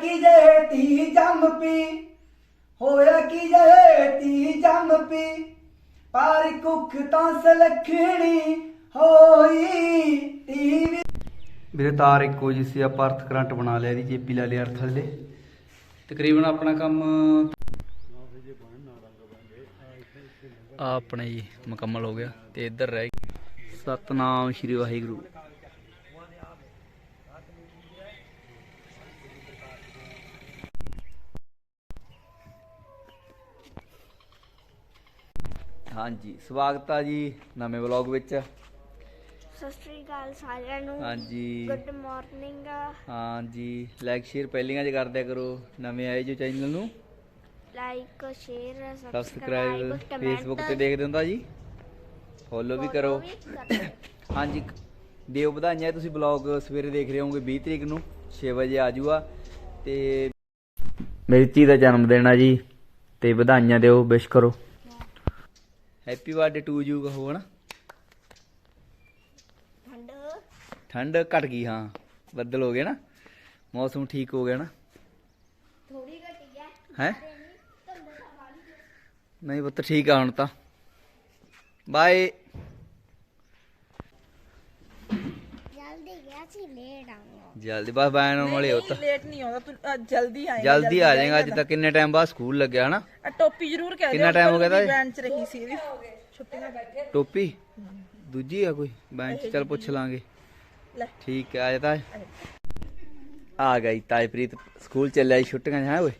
ਕੀ ਜੇ ਤੀ ਜੰਮ ਪੀ, ਹੋਇਆ ਕੀ ਜੇ ਤੀ ਜੰਮ ਪੀ? ਪਰ ਕੁੱਖ ਤਾਂ ਸਲਖਣੀ ਹੋਈ ਟੀਵੀ। ਵੀਰੇ, ਤਾਰ ਇੱਕੋ ਜਿਹੀ ਸੀ, ਆਪਾਂ ਅਰਥ ਕਰੰਟ ਬਣਾ ਲਿਆ ਇਹਦੀ, ਜੇਪੀ ਲਾ ਲਿਆ ਅਰਥ ਥੱਲੇ। ਤਕਰੀਬਨ ਆਪਣਾ ਕੰਮ ਆ ਆਪਣਾ ਜੀ ਮੁਕੰਮਲ ਹੋ ਗਿਆ ਤੇ ਇੱਧਰ ਰਹਿ ਗਿਆ ਸਤਨਾਮ ਸ਼੍ਰੀ ਵਾਹਿਗੁਰੂ। ਹਾਂਜੀ ਸਵਾਗਤ ਆ ਜੀ ਨਵੇਂ ਵਲੌਗ ਵਿੱਚ। ਸਤਿ ਸ਼੍ਰੀ ਅਕਾਲ ਸਾਰਿਆਂ ਨੂੰ। ਹਾਂਜੀ। ਗੁੱਡ ਮਾਰਨਿੰਗ ਹਾਂਜੀ ਲਾਈਕ ਸ਼ੇਅਰ ਪਹਿਲੀਆਂ ਚ ਕਰਦਿਆ ਕਰੋ ਨਵੇਂ ਆਏ ਜੋ ਚੈਨਲ ਨੂੰ। ਲਾਈਕ ਸ਼ੇਅਰ ਸਬਸਕ੍ਰਾਈਬ ਫੇਸਬੁੱਕ ਤੇ ਦੇਖਦੇ ਹੁੰਦਾ ਜੀ। ਫੋਲੋ ਵੀ ਕਰੋ। ਹਾਂਜੀ ਦਿਓ ਵਧਾਈਆਂ। ਤੁਸੀਂ ਬਲੌਗ ਸਵੇਰੇ ਦੇਖ ਰਹੇ ਹੋਵੋਗੇ 20 ਤਰੀਕ ਨੂੰ 6 ਵਜੇ ਆ ਜੂਗਾ ਤੇ ਮੇਰੀ ਧੀ ਦਾ ਜਨਮ ਦਿਨ ਆ ਜੀ। ਤੇ ਵਧਾਈਆਂ ਦਿਓ ਵਿਸ਼ ਕਰੋ। ਹੈਪੀ ਬਰਥਡੇ ਟੂ ਯੂ ਕਹੋ ਹਨਾ? ਠੰਡ। ਠੰਡ ਘਟ ਗਈ ਹਾਂ। ਬੱਦਲ ਹੋ ਗਏ ਨਾ। ਮੌਸਮ ਠੀਕ ਹੋ ਗਿਆ ਨਾ। ਥੋੜੀ ਘਟੀ ਹੈ? ਹੈ ਨਹੀਂ ਪੁੱਤ ਠੀਕ ਆ ਹੁਣ ਤਾਂ। ਬਾਏ ਜਲਦੀ ਗਿਆ ਸੀ ਲੇਟ ਆਉਂਗਾ ਜਲਦੀ ਬਸ ਬੈਨ ਆਉਣ ਵਾਲੇ ਹੋ ਤਾਂ ਲੇਟ ਨਹੀਂ ਆਉਂਦਾ ਤੂੰ ਅੱਜ ਜਲਦੀ ਆਏਗਾ ਜਲਦੀ ਆ ਜਾਏਗਾ ਅੱਜ ਤੱਕ ਕਿੰਨੇ ਟਾਈਮ ਬਾਅਦ ਸਕੂਲ ਲੱਗਿਆ ਹਨਾ ਆ ਟੋਪੀ ਜ਼ਰੂਰ ਕਹਿ ਕਿੰਨਾ time ਹੋ ਗਿਆ ਇਹਦਾ? ਬੈਂਚ ਚ ਰਹੀ ਸੀ ਇਹਦੀ ਛੁੱਟੀਆਂ ਬੈਠੇ ਟੋਪੀ ਦੂਜੀ ਆ ਕੋਈ ਬੈਂਚ ਚੱਲ ਪੁੱਛ ਲਾਂਗੇ ਲੈ ਠੀਕ ਹੈ ਆ ਜਾ ਆ ਗਈ ਤਾਈਪ੍ਰੀਤ ਸਕੂਲ ਚੱਲਿਆ ਸੀ ਛੁੱਟੀਆਂ ਹੈ ਓਏ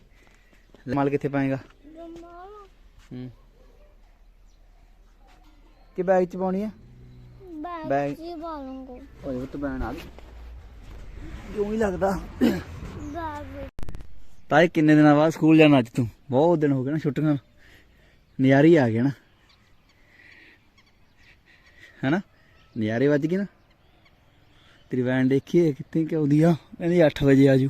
ਮਾਲ ਕਿੱਥੇ ਪਾਏਗਾ ਹੂੰ ਕਿ ਬੈਗ ਚ ਪਾਉਣੀ ਆ ਬੈਗ- ਬੈਗ ਜੀ ਬਾਲੂੰਗਾ ਓਏ ਉਹ ਤਾਂ ਬੈਨ ਆ ਗਈ ਕਿਉਂ ਹੀ ਲੱਗਦਾ। ਬੈਗ ਤਾਏ, ਕਿੰਨੇ ਦਿਨਾਂ ਬਾਅਦ ਸਕੂਲ ਜਾਣਾ ਅੱਜ ਤੂੰ? ਬਹੁਤ ਦਿਨ ਹੋ ਗਏ ਨਾ ਛੁੱਟੀਆਂ ਨੂੰ। ਨਜ਼ਾਰੇ ਆ ਗਏ ਨਾ। ਹੈਨਾ? ਨਜ਼ਾਰੇ ਵੱਜ ਗਏ ਨਾ। ਤੇਰੀ ਵੈਨ ਦੇਖੀਏ ਕਿੱਥੇ ਕਿ ਆਉਂਦੀ ਆ? ਕਹਿੰਦੀ 8 ਵਜੇ ਆਜੂ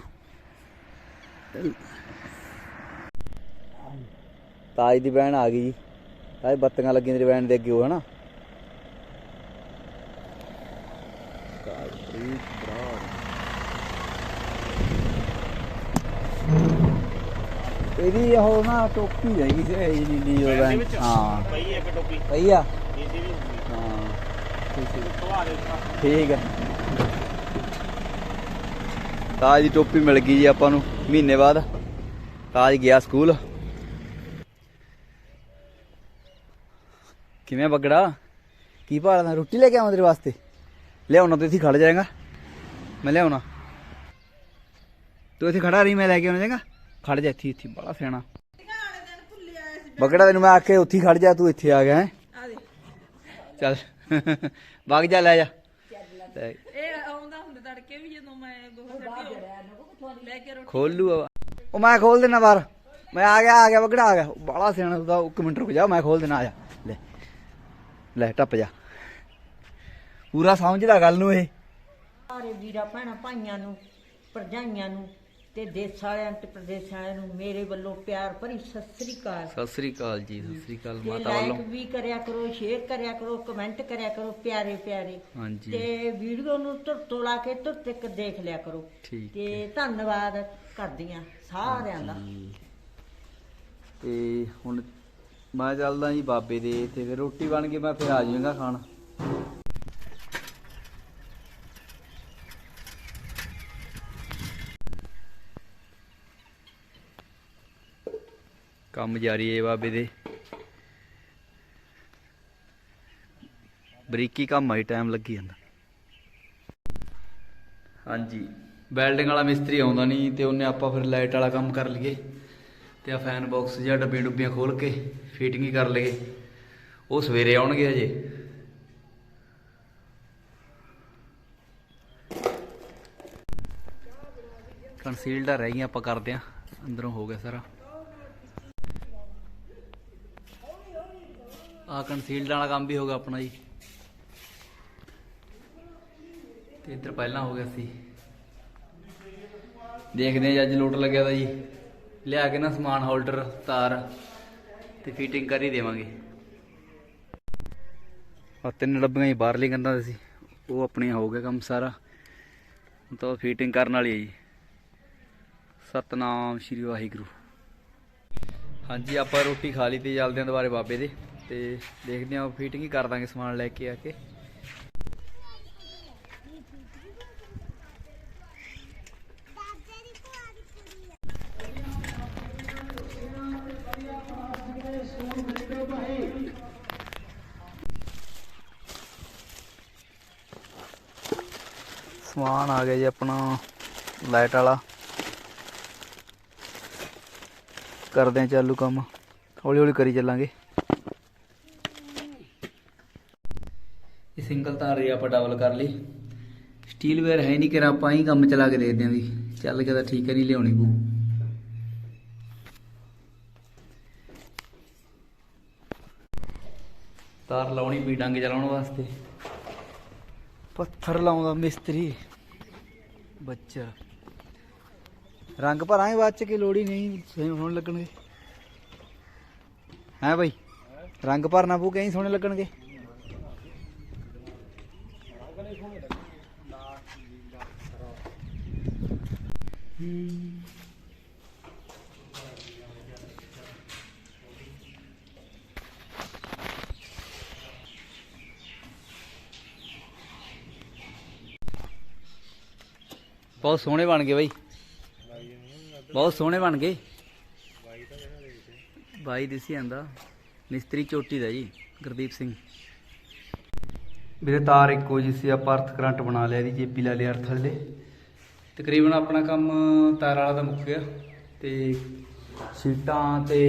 ਤਾਜ ਦੀ ਵੈਨ ਆ ਗਈ ਜੀ। ਤਾਜ ਬੱਤੀਆਂ ਲੱਗੀਆਂ ਤੇਰੀ ਵੈਨ ਦੇ ਅੱਗੇ ਉਹ, ਹਨਾ? ਇਹਦੀ ਉਹ ਨਾ ਟੋਪੀ ਰਹਿ ਗਈ ਸੀ ਇਹ ਨੀਲੀ ਉਹ ਹਾਂ। ਪਈ ਇੱਕ ਟੋਪੀ। ਪਈ ਆ? ਹਾਂ ਠੀਕ ਹੈ। ਤਾਜ ਦੀ ਟੋਪੀ ਮਿਲ ਗਈ ਜੀ ਆਪਾਂ ਨੂੰ ਮਹੀਨੇ ਬਾਅਦ। ਤਾਜ ਗਿਆ ਸਕੂਲ। ਕਿਵੇਂ ਬੱਗੜਾ? ਕੀ ਭਾਲਦਾ ਰੋਟੀ ਲੈ ਕੇ ਆਵਾਂ ਤੇਰੇ ਵਾਸਤੇ? ਲਿਆਉਣਾ ਤੂੰ ਇੱਥੇ ਖੜ ਜਾਏਗਾ। ਮੈਂ ਲਿਆਉਣਾ। ਤੂੰ ਇੱਥੇ ਖੜਾ ਰਹੀ ਮੈਂ ਲੈ ਕੇ ਆਉਣਾ ਜਾਏਗਾ? ਖੜ ਜਾ ਇੱਥੇ ਇੱਥੇ ਬੜਾ ਸਿਆਣਾ। ਬੱਗੜਾ ਤੈਨੂੰ ਮੈਂ ਆਖੇ ਉੱਥੇ ਖੜ ਜਾ ਤੂੰ ਇੱਥੇ ਆ ਗਿਆ ਹੈਂ? ਚੱਲ ਵਗ ਜਾ ਲੈ ਜਾ। ਇਹ ਆਉਂਦਾ ਹੁੰਦਾ ਤੜਕੇ ਵੀ ਜਦੋਂ ਮੈਂ ਗੋਹਾ ਛੱਡੀ ਲੈ ਕੇ ਰੋਟੀ। ਖੋਲੂ ਉਹ। ਮੈਂ ਖੋਲ ਦੇਣਾ ਬਾਹਰ। ਮੈਂ ਆ ਗਿਆ ਆ ਗਿਆ ਬੱਗੜਾ ਆ ਗਿਆ। ਬੜਾ ਸਿਆਣਾ ਦਾ ਇੱਕ ਮਿੰਟ ਰੁਕ ਜਾ ਮੈਂ ਖੋਲ ਦੇਣਾ ਆ ਜਾ। ਲੈ। ਲੈ ਟੱਪ ਜਾ। ਪੂਰਾ ਸਮਝਦਾ ਗੱਲ ਨੂੰ ਇਹ। ਸਾਰੇ ਵੀਰਾਂ ਭੈਣਾਂ ਭਾਈਆਂ ਨੂੰ ਭਰਜਾਈਆਂ ਨੂੰ। ਤੇ ਦੇਸ਼ ਵਾਲਿਆਂ ਤੇ ਪ੍ਰਦੇਸ਼ ਵਾਲਿਆਂ ਨੂੰ ਮੇਰੇ ਵੱਲੋਂ ਪਿਆਰ ਭਰੀ ਸਤਿ ਸ੍ਰੀ ਅਕਾਲ। ਸਤਿ ਸ੍ਰੀ ਅਕਾਲ ਜੀ ਸਤਿ ਸ੍ਰੀ ਅਕਾਲ ਤੇ ਮਾਤਾ ਲਾਈਕ ਵੱਲੋਂ ਵੀ ਕਰਿਆ ਕਰੋ ਸ਼ੇਅਰ ਕਰਿਆ ਕਰੋ ਕਮੈਂਟ ਕਰਿਆ ਕਰੋ ਪਿਆਰੇ ਪਿਆਰੇ। ਹਾਂਜੀ। ਤੇ ਵੀਡੀਓ ਨੂੰ ਧੁਰ ਤੋਂ ਲਾ ਕੇ ਧੁਰ ਤੱਕ ਦੇਖ ਲਿਆ ਕਰੋ। ਠੀਕ ਤੇ ਧੰਨਵਾਦ ਕਰਦੀਆਂ ਸਾਰਿਆਂ ਦਾ। ਤੇ ਹੁਣ ਮੈਂ ਚੱਲਦਾ ਜੀ ਬਾਬੇ ਦੇ ਤੇ ਫਿਰ ਰੋਟੀ ਬਣ ਕੇ ਮੈਂ ਫਿਰ ਆ ਜਾਵਾਂਗਾ ਖਾਣ। ਕੰਮ ਜਾਰੀ ਹੈ ਬਾਬੇ ਦੇ। ਬਰੀਕੀ ਕੰਮ ਆਈ ਟਾਈਮ ਲੱਗੀ ਜਾਂਦਾ। ਹਾਂਜੀ ਵੈਲਡਿੰਗ ਵਾਲਾ ਮਿਸਤਰੀ ਆਉਂਦਾ ਨਹੀਂ ਤੇ ਉਹਨੇ ਆਪਾਂ ਫਿਰ ਲਾਈਟ ਵਾਲਾ ਕੰਮ ਕਰ ਲਈਏ। ਤੇ ਆ ਫੈਨ ਬਾਕਸ ਜਾਂ ਡੱਬੇ ਡੁੱਬੀਆਂ ਖੋਲ ਕੇ ਫਿਟਿੰਗ ਹੀ ਕਰ ਲਈਏ। ਉਹ ਸਵੇਰੇ ਆਉਣਗੇ ਹਜੇ। ਕੰਸੀਲਡ ਰਹਿ ਗਈਆਂ, ਆਪਾਂ ਕਰਦੇ ਆ। ਅੰਦਰੋਂ ਹੋ ਗਿਆ ਸਾਰਾ। ਆ ਕੰਸੀਲਡ ਵਾਲਾ ਕੰਮ ਵੀ ਹੋ ਗਿਆ ਆਪਣਾ ਜੀ। ਤੇ ਇੱਧਰ ਪਹਿਲਾਂ ਹੋ ਗਿਆ ਸੀ। ਦੇਖਦੇ ਆ ਜੀ, ਅੱਜ ਲੋਟ ਲੱਗਿਆ ਦਾ ਜੀ। ਲਿਆ ਕੇ ਨਾ ਸਮਾਨ ਹੋਲਡਰ ਤਾਰ ਤੇ ਫਿਟਿੰਗ ਕਰ ਹੀ ਦੇਵਾਂਗੇ। ਆ ਤਿੰਨ ਡੱਬੀਆਂ ਹੀ ਬਾਹਰਲੀ ਕੰਧਾਂ ਦੇ ਸੀ। ਉਹ ਆਪਣੀਆਂ ਹੋ ਗਿਆ ਕੰਮ ਸਾਰਾ। ਹੁਣ ਤਾਂ ਫਿਟਿੰਗ ਕਰਨ ਵਾਲੀ ਹੈ ਜੀ। ਸਤਨਾਮ ਸ਼੍ਰੀ ਵਾਹਿਗੁਰੂ। ਹਾਂਜੀ, ਆਪਾਂ ਰੋਟੀ ਖਾ ਲਈ ਤੇ ਚੱਲਦੇ ਆਂ ਦੁਬਾਰੇ ਬਾਬੇ ਦੇ। ਤੇ ਦੇਖਦੇ ਆਂ ਫਿਟਿੰਗ ਹੀ ਕਰ ਦਾਂਗੇ ਸਮਾਨ ਲੈ ਕੇ ਆ ਕੇ। ਸਮਾਨ ਆ ਗਿਆ ਜੀ ਆਪਣਾ ਲਾਈਟ ਵਾਲਾ। ਕਰਦੇ ਆਂ ਚਾਲੂ ਕੰਮ। ਹੌਲੀ ਹੌਲੀ ਕਰੀ ਚੱਲਾਂਗੇ। ਇਹ ਸਿੰਗਲ ਤਾਰ ਹੀ ਆਪਾਂ ਡਬਲ ਕਰ ਲਈ। ਸਟੀਲ ਵੇਅਰ ਹੈ ਨਹੀਂ ਕਿ ਆਪਾਂ ਹੀ ਕੰਮ ਚਲਾ ਕੇ ਦੇਖਦੇ ਆਂ ਵੀ ਚੱਲ ਗਿਆ ਤਾਂ ਠੀਕ ਹੈ, ਨਹੀਂ ਲਿਆਉਣੀ ਪਊ। ਤਾਰ ਲਾਉਣੀ ਪਈ ਡੰਗ ਚਲਾਉਣ ਵਾਸਤੇ। ਪੱਥਰ ਲਾਉਂਦਾ ਮਿਸਤਰੀ। ਬੱਚਾ। ਰੰਗ ਭਰਾਂਗੇ ਬਾਅਦ ਚ, ਕੀ ਲੋੜ ਹੀ ਨਹੀਂ ਸਹੀ ਹੋਣ ਲੱਗਣਗੇ। ਹੈ ਭਾਈ ਰੰਗ ਭਰਨਾ ਪਊ ਕਹੀਂ ਸੋਹਣੇ ਲੱਗਣਗੇ? ਹੂੰ। ਬਹੁਤ ਸੋਹਣੇ ਬਣ ਗਏ ਬਾਈ। ਬਹੁਤ ਸੋਹਣੇ ਬਣ ਗਏ। ਬਾਈ ਦਿਸੀ ਜਾਂਦਾ ਮਿਸਤਰੀ ਚੋਟੀ ਦਾ ਜੀ, ਗੁਰਦੀਪ ਸਿੰਘ। ਵੀਰੇ ਤਾਰ ਇੱਕੋ ਜੀ ਸੀ, ਆਪਾਂ ਅਰਥ ਕਰੰਟ ਬਣਾ ਲਿਆ ਇਹਦੀ ਜੇਪੀ ਲਾ ਲਿਆ ਅਰਥ ਥੱਲੇ ਤਕਰੀਬਨ ਆਪਣਾ ਕੰਮ ਤਾਰ ਵਾਲਾ ਤਾਂ ਮੁੱਕ ਗਿਆ ਤੇ ਸੀਟਾਂ ਤੇ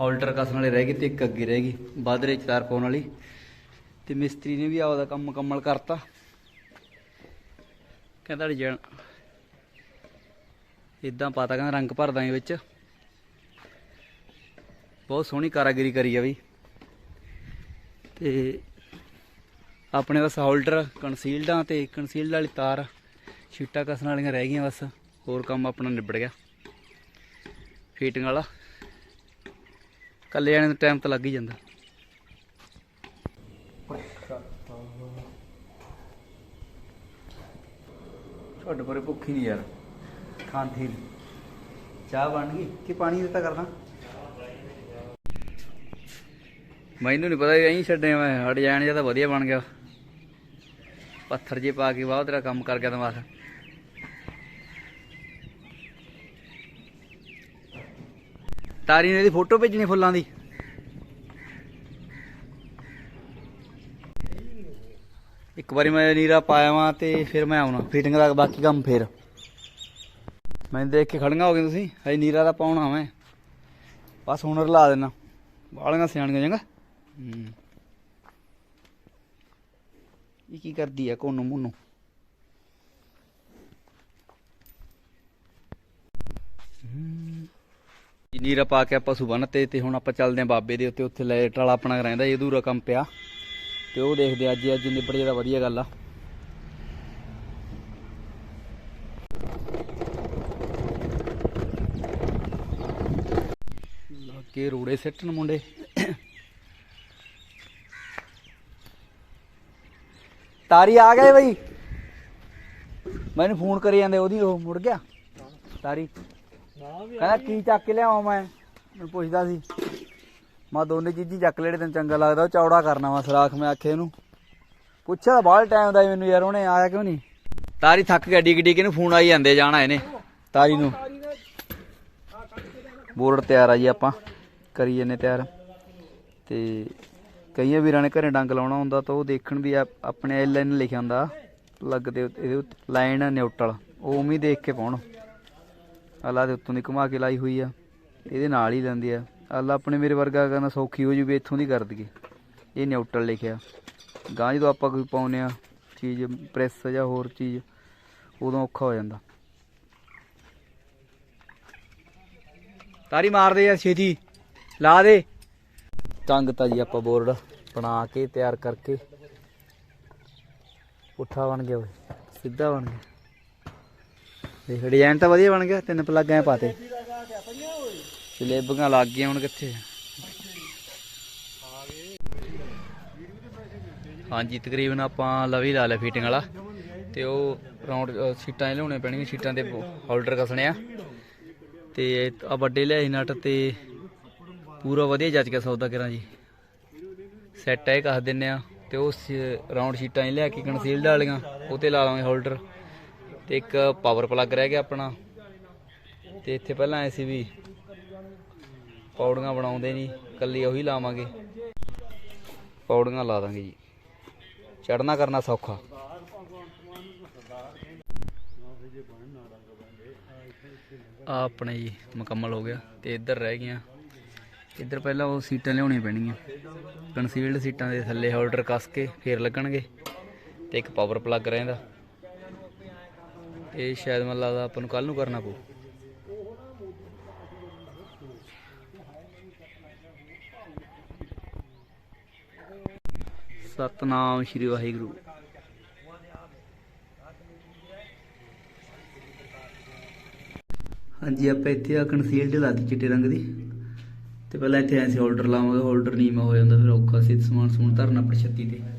ਹੋਲਡਰ ਕਸਣ ਵਾਲੇ ਰਹਿ ਗਏ ਤੇ ਇੱਕ ਅੱਗੇ ਰਹਿ ਗਈ ਬਾਦਰੇ ਚ ਤਾਰ ਪਾਉਣ ਵਾਲੀ। ਤੇ ਮਿਸਤਰੀ ਨੇ ਵੀ ਆਪਦਾ ਕੰਮ ਮੁਕੰਮਲ ਕਰਤਾ। ਕਹਿੰਦਾ ਡਿਜ਼ਾਈਨ ਇਦਾਂ ਪਤਾ ਕਹਿੰਦਾ ਰੰਗ ਭਰ ਦਾਂਗੇ ਵਿੱਚ। ਬਹੁਤ ਸੋਹਣੀ ਕਾਰਾਗਰੀ ਕਰੀ ਆ ਬਈ ਤੇ ਆਪਣੇ ਬਸ ਹੋਲਡਰ ਕਨਸੀਲਡਾਂ ਤੇ ਕਨਸੀਲਡ ਵਾਲੀ ਤਾਰ। ਸ਼ੀਟਾਂ ਕਸਣ ਵਾਲੀਆਂ ਰਹਿ ਗਈਆਂ ਬਸ ਹੋਰ ਕੰਮ ਆਪਣਾ ਨਿਬੜ ਗਿਆ। ਫੀਟਿੰਗ ਵਾਲਾ। ਕੱਲੇ ਜਾਣੇ ਨੂੰ ਟਾਈਮ ਤਾਂ ਲੱਗ ਹੀ ਜਾਂਦਾ। ਛੱਡ ਪਰੇ ਭੁੱਖੀ ਨਹੀਂ ਯਾਰ। ਖਾਂਦੀ। ਚਾਹ ਬਣ ਗਈ। ਕਿ ਪਾਣੀ ਦਿੱਤਾ ਕਰਨਾ? ਮੈਨੂੰ ਨਹੀਂ ਪਤਾ ਐਂ ਛੱਡੇ ਮੈਂ। ਹਟ ਜਾਣ ਜਾਂ ਤਾਂ ਵਧੀਆ ਬਣ ਗਿਆ। ਪੱਥਰ ਜੇ ਪਾ ਕੇ ਬਾਅਦ ਤੇਰਾ ਕੰਮ ਕਰ ਗਿਆ ਦਿਮਾਗ। ਤਾਰੀ ਨੇ ਇਹਦੀ ਫੋਟੋ ਭੇਜਣੀ ਫੁੱਲਾਂ ਦੀ। ਇੱਕ ਵਾਰੀ ਮੈਂ ਨੀਰਾ ਪਾਇਆ ਵਾਂ ਤੇ ਫਿਰ ਮੈਂ ਆਉਣਾ। ਫਿਟਿੰਗ ਦਾ ਬਾਕੀ ਕੰਮ ਫਿਰ। ਮੈਂ ਦੇਖ ਕੇ ਖੜੀਆਂ ਹੋ ਗਏ ਤੁਸੀਂ। ਹਜੇ ਨੀਰਾ ਦਾ ਪਾਉਣਾ ਮੈਂ। ਬਸ ਹੁਣ ਰਲਾ ਦੇਣਾ। ਬਾਲੀਆਂ ਸਿਆਣੀਆਂ ਜਾਂਗਾ ਇਹ ਕੀ ਕਰਦੀ ਆ, ਕੋਨੂ ਮੁੰਨੂ? ਜੀ ਪਾ ਕੇ ਆਪਾਂ ਸੁਬਨ ਤੇ ਤੇ ਹੁਣ ਆਪਾਂ ਚੱਲਦੇ ਆਂ ਬਾਬੇ ਦੇ ਉੱਤੇ, ਉੱਥੇ ਲਾਈਟ ਵਾਲਾ ਆਪਣਾ ਰਹਿੰਦਾ, ਇਹ ਅਧੂਰਾ ਕੰਮ ਪਿਆ। ਤੇ ਉਹ ਦੇਖਦੇ ਅੱਜ ਅੱਜ ਨਿਬੜ ਜੇ ਵਧੀਆ ਗੱਲ ਆ। ਲੱਗੇ ਰੋੜੇ ਸਿੱਟਣ ਮੁੰਡੇ। ਤਾਰੀ ਆ ਗਏ ਬਈ। ਮੈਨੂੰ ਫੋਨ ਕਰੀ ਜਾਂਦੇ, ਉਹਦੀ ਉਹ ਮੁੜ ਗਿਆ। ਤਾਰੀ। ਕਹਿੰਦਾ, ਕੀ ਚੱਕ ਕੇ ਲਿਆਵਾਂ ਮੈਂ? ਮੈਨੂੰ ਪੁੱਛਦਾ ਸੀ। ਮੈਂ ਦੋਨੇ ਚੀਜ਼ੀ ਚੱਕ ਲੈੜੇ ਤੈਨੂੰ ਚੰਗਾ ਲੱਗਦਾ, ਉਹ ਚੌੜਾ ਕਰਨਾ ਵਾ ਸਰਾਖ, ਮੈਂ ਆਖੇ ਇਹਨੂੰ। ਪੁੱਛਿਆ ਬਾਹਰ ਟਾਈਮ ਦਾ ਮੈਨੂੰ ਯਾਰ, ਉਹਨੇ ਆਇਆ ਕਿਉਂ ਨਹੀਂ? ਤਾਰੀ ਥੱਕ ਗਿਆ, ਡਿੱਗ ਡਿੱਗ ਨੂੰ ਫੋਨ ਆਈ ਜਾਂਦੇ ਜਾਣਾ ਇਹਨੇ, ਤਾਰੀ ਨੂੰ। ਬੋਰਡ ਤਿਆਰ ਆ ਜੀ ਆਪਾਂ, ਕਰੀ ਜੰਨੇ ਤਿਆਰ। ਤੇ ਕਈਆਂ ਵੀਰਾਂ ਨੇ ਘਰੇ ਡੰਗ ਲਾਉਣਾ ਹੁੰਦਾ ਤਾਂ ਉਹ ਦੇਖਣ ਵੀ ਆਪਣੇ ਐਲ ਐਨ ਲਿਖਿਆ ਹੁੰਦਾ ਪਲੱਗ ਦੇ ਇਹਦੇ ਉੱਤੇ ਲਾਈਨ ਨਿਊਟਰਲ ਉਹ ਉਵੇਂ ਦੇਖ ਕੇ ਪਾਉਣ। ਅੱਲਾ ਦੇ ਉੱਤੋਂ ਦੀ ਘੁਮਾ ਕੇ ਲਾਈ ਹੋਈ ਆ, ਇਹਦੇ ਨਾਲ ਹੀ ਲੈਂਦੇ ਆ। ਅੱਲਾ ਆਪਣੇ ਮੇਰੇ ਵਰਗਾ ਕਰਨਾ ਸੌਖੀ ਹੋ ਜੂਵੇ ਇੱਥੋਂ ਦੀ ਕਰ ਦਈਏ ਇਹ ਨਿਊਟਰਲ ਲਿਖਿਆ। ਗਾਂ ਜਦੋਂ ਆਪਾਂ ਕੋਈ ਪਾਉਨੇ ਆ, ਚੀਜ਼ ਪ੍ਰੈਸ ਜਾਂ ਹੋਰ ਚੀਜ਼, ਉਦੋਂ ਔਖਾ ਹੋ ਜਾਂਦਾ। ਤਾਰੀ ਮਾਰਦੇ ਆ ਛੇਤੀ। ਲਾ ਦੇ। ਟੰਗ ਤਾ ਜੀ ਆਪਾਂ ਬੋਰਡ ਬਣਾ ਕੇ ਤਿਆਰ ਕਰਕੇ, ਪੁੱਠਾ ਬਣ ਗਿਆ ਓਏ, ਸਿੱਧਾ ਬਣ ਗਿਆ। ਦੇਖ ਡਿਜ਼ਾਈਨ ਤਾਂ ਵਧੀਆ ਬਣ ਗਿਆ, ਤਿੰਨ ਪਲੱਗ ਐ ਪਾਤੇ। ਜਲੇਬੀਆਂ ਲੱਗ ਗਈਆਂ ਹੁਣ ਕਿੱਥੇ ਹਾਂਜੀ, ਤਕਰੀਬਨ ਆਪਾਂ ਲਵੀ ਲਾ ਲਿਆ ਫੀਟਿੰਗ ਵਾਲਾ। ਤੇ ਉਹ ਰਾਉਂਡ ਸੀਟਾਂ ਇਹ ਲਿਆਉਣੇ ਪੈਣਗੀਆਂ, ਸੀਟਾਂ ਦੇ ਹੋਲਡਰ ਕਸਣੇ ਆ। ਤੇ ਆ ਵੱਡੇ ਲਿਆਏ ਨਟ ਤੇ ਪੂਰਾ ਵਧੀਆ ਜੱਜ ਕੇ ਸੌਦਾ ਕਰਾਂ ਜੀ। ਸੈੱਟ ਹੈ ਕਸ ਦਿੰਨੇ ਆ। ਤੇ ਉਹ ਰਾਉਂਡ ਸ਼ੀਟਾਂ ਹੀ ਲਿਆ ਕੇ ਕਨਸੀਲਡ ਵਾਲੀਆਂ, ਉਹ ਤੇ ਲਾ ਲਾਂਗੇ ਹੋਲਡਰ ਤੇ ਇੱਕ ਪਾਵਰ ਪਲੱਗ ਰਹਿ ਗਿਆ ਆਪਣਾ। ਤੇ ਇੱਥੇ ਪਹਿਲਾਂ ਐ ਸੀ ਵੀ ਪੌੜੀਆਂ ਬਣਾਉਂਦੇ ਨਹੀਂ ਕੱਲੀ ਉਹੀ ਲਾਵਾਂਗੇ। ਪੌੜੀਆਂ ਲਾ ਦਾਂਗੇ ਜੀ। ਚੜਨਾ ਕਰਨਾ ਸੌਖਾ। ਆ ਆਪਣੇ ਜੀ ਮੁਕੰਮਲ ਹੋ ਗਿਆ ਤੇ ਇੱਧਰ ਰਹਿ ਗਈਆਂ। ਇੱਧਰ ਪਹਿਲਾਂ ਉਹ ਸੀਟਾਂ ਲਿਆਉਣੀਆਂ ਪੈਣਗੀਆਂ। ਕਨਸੀਲਡ ਸੀਟਾਂ ਦੇ ਥੱਲੇ ਹੋਲਡਰ ਕੱਸ ਕੇ ਫੇਰ ਲੱਗਣਗੇ। ਤੇ ਇੱਕ ਪਾਵਰ ਪਲੱਗ ਰਹਿੰਦਾ। ਇਹ ਸ਼ਾਇਦ ਮੈਨੂੰ ਲੱਗਦਾ ਆਪਾਂ ਨੂੰ ਕੱਲ ਨੂੰ ਕਰਨਾ ਪਊ। ਸਤਨਾਮ ਸ਼੍ਰੀ ਵਾਹਿਗੁਰੂ। ਹਾਂਜੀ, ਆਪਾਂ ਇੱਥੇ ਆ ਕਨਸੀਲਡ ਲਾਤੀ ਚਿੱਟੇ ਰੰਗ ਦੀ। ਤੇ ਪਹਿਲਾਂ ਇੱਥੇ ਐਸੇ ਹੋਲਡਰ ਲਾਵਾਂਗੇ ਹੋਲਡਰ ਨੀਮਾ ਹੋ ਜਾਂਦਾ, ਫਿਰ ਔਖਾ ਸੀ ਸਮਾਨ ਸਮੂਨ ਧਰਨਾ ਆਪਣੀ ਛੱਤੀ ਤੇ।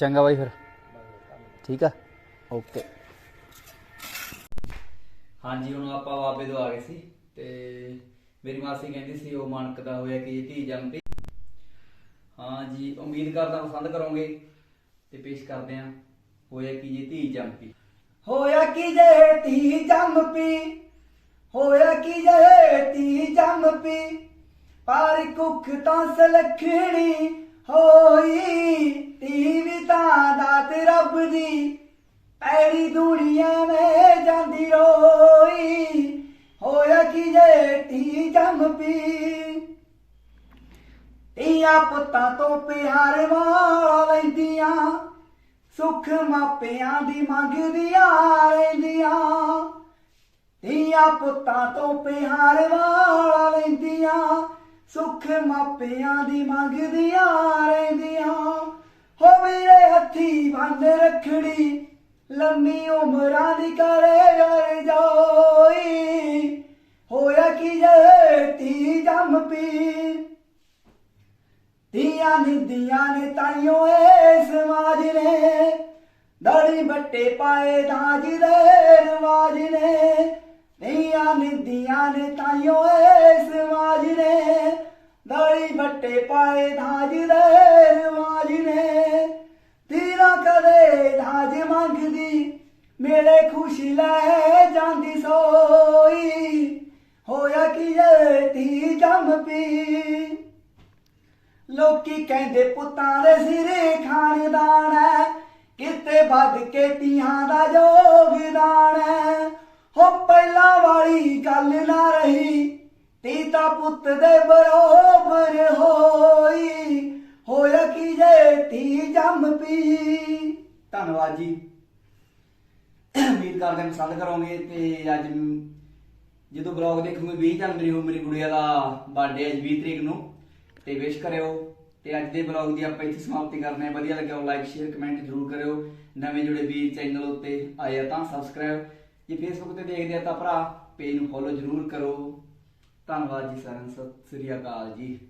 ਚੰਗਾ ਬਾਈ ਫਿਰ। ਠੀਕ ਆ? ਓਕੇ। ਹਾਂਜੀ, ਹੁਣ ਆਪਾਂ ਬਾਬੇ ਤੋਂ ਆ ਗਏ ਸੀ ਤੇ ਮੇਰੀ ਮਾਸੀ ਕਹਿੰਦੀ ਸੀ, ਉਹ ਮਾਨਕ ਦਾ ਹੋਇਆ ਕਿ ਧੀ ਜੰਮ ਹਾਂ ਜੀ ਉਮੀਦ ਕਰਦਾ ਪਸੰਦ ਕਰੋਗੇ ਤੇ ਪੇਸ਼ ਕਰਦੇ ਹਾਂ। ਹੋਇਆ ਕਿ ਜੇ ਧੀ ਜੰਮ ਹੋਇਆ ਕਿ ਜੇ ਧੀ ਜੰਮ ਹੋਇਆ ਕਿ ਜੇ ਧੀ ਜੰਮ ਪਈ ਕੁੱਖ ਤਾਂ ਸਲਖਣੀ ਹੋਈ ਧੀ ਵੀ ਤਾਂ ਦਾਤ ਰੱਬ ਦੀ ਐੜੀ ਦੁਨੀਆ ਵਿੱਚ ਜਾਂਦੀ ਰੋਈ। ਹੋਇਆ ਕਿ ਜੇ ਧੀ ਜੰਮ ਪੀ? ਧੀਆਂ ਪੁੱਤਾਂ ਤੋਂ ਪਿਆਰ ਵਾਲਾ ਲੈਂਦੀਆਂ, ਸੁੱਖ ਮਾਪਿਆਂ ਦੀ ਮੰਗਦੀਆਂ ਲੈਂਦੀਆਂ ਧੀਆਂ ਪੁੱਤਾਂ ਤੋਂ ਪਿਆਰ ਵਾਲਾ ਲੈਂਦੀਆਂ ਸੁੱਖ ਮਾਪਿਆਂ ਦੀ ਮੰਗਦੀਆਂ ਰਹਿੰਦੀਆਂ। ਹੋ ਮੇਰੇ ਹੱਥੀ ਬੰਦ ਰੱਖੜੀ, ਲੰਮੀ ਉਮਰਾਂ ਦੀ ਕਰੇ ਯਾਰ ਜੋਈ। ਹੋਇਆ ਕਿ ਜੇ ਤੀ ਜੰਮ ਪੀ ਧੀਆਂ ਨਿੰਦੀਆਂ ਨੇ ਤਾਈਓ ਏ ਸਮਾਜ ਨੇ। ਦੜੀ ਬੱਟੇ ਪਾਏ ਦਾਜ ਦੇ ਰਵਾਜ ਨੇ। ਧੀਆਂ ਨਿੰਦੀਆਂ ਨੇ ਤਾਈਓ ਏ ਸਮਾਜ ਨੇ, ਦਾੜੀ ਬੱਟੇ ਪਾਏ ਦਾਜ ਦੇ ਰਵਾਜ ਨੇ। ਤੀਰਾ ਕਦੇ ਦਾਜ ਮੰਗਦੀ, ਮੇਰੇ ਖੁਸ਼ੀ ਲੈ ਜਾਂਦੀ ਸੋਈ। ਹੋਇਆ ਕਿ ਇਹ ਤੀ ਜੰਮ ਪੀ? ਲੋਕੀ ਕਹਿੰਦੇ ਪੁੱਤਾਂ ਦੇ ਸਿਰੇ ਖਾਨਦਾਨ ਹੈ, ਕਿਤੇ ਵੱਧ ਕੇ ਧੀਆਂ ਦਾ ਯੋਗਦਾਨ ਹੈ। ਹੋ ਪਹਿਲਾਂ ਵਾਲੀ ਗੱਲ ਨਾ ਰਹੀ। ਤੀ ਪੁੱਤ ਦੇ ਬਰੋਬਰ ਹੋਈ। ਹੋਇਆ ਕਿ ਜੇ ਤੀ ਜੰਮ ਪੀ ਧੰਨਵਾਦ ਜੀ। ਉਮੀਦ ਕਰਦੇ ਹਾਂ ਪਸੰਦ ਕਰੋਗੇ ਤੇ ਅੱਜ ਜਦੋਂ ਬਲੌਗ ਦੇਖੋਗੇ 20 ਜਨਵਰੀ ਨੂੰ ਮੇਰੀ ਗੁੜੀਆ ਦਾ ਬਰਥਡੇ ਹੈ 20 ਤਰੀਕ ਨੂੰ। ਤੇ ਵਿਸ਼ ਕਰਿਓ। ਤੇ ਅੱਜ ਦੇ ਬਲੌਗ ਦੀ ਆਪਾਂ ਇੱਥੇ ਸਮਾਪਤੀ ਕਰਦੇ ਹਾਂ। ਵਧੀਆ ਲੱਗਿਆ ਲਾਈਕ ਸ਼ੇਅਰ ਕਮੈਂਟ ਜ਼ਰੂਰ ਕਰਿਓ। ਨਵੇਂ ਜੁੜੇ ਵੀਰ ਚੈਨਲ ਉੱਤੇ ਆਇਆ ਤਾਂ ਸਬਸਕ੍ਰਾਈਬ ਜੇ ਫੇਸਬੁੱਕ ਤੇ ਦੇਖਦੇ ਆ ਤਾਂ ਭਰਾ ਪੇਜ ਨੂੰ ਫੋਲੋ ਜ਼ਰੂਰ ਕਰੋ। ਧੰਨਵਾਦ ਜੀ ਸਾਰਿਆਂ ਸਤਿ ਸ੍ਰੀ ਅਕਾਲ ਜੀ।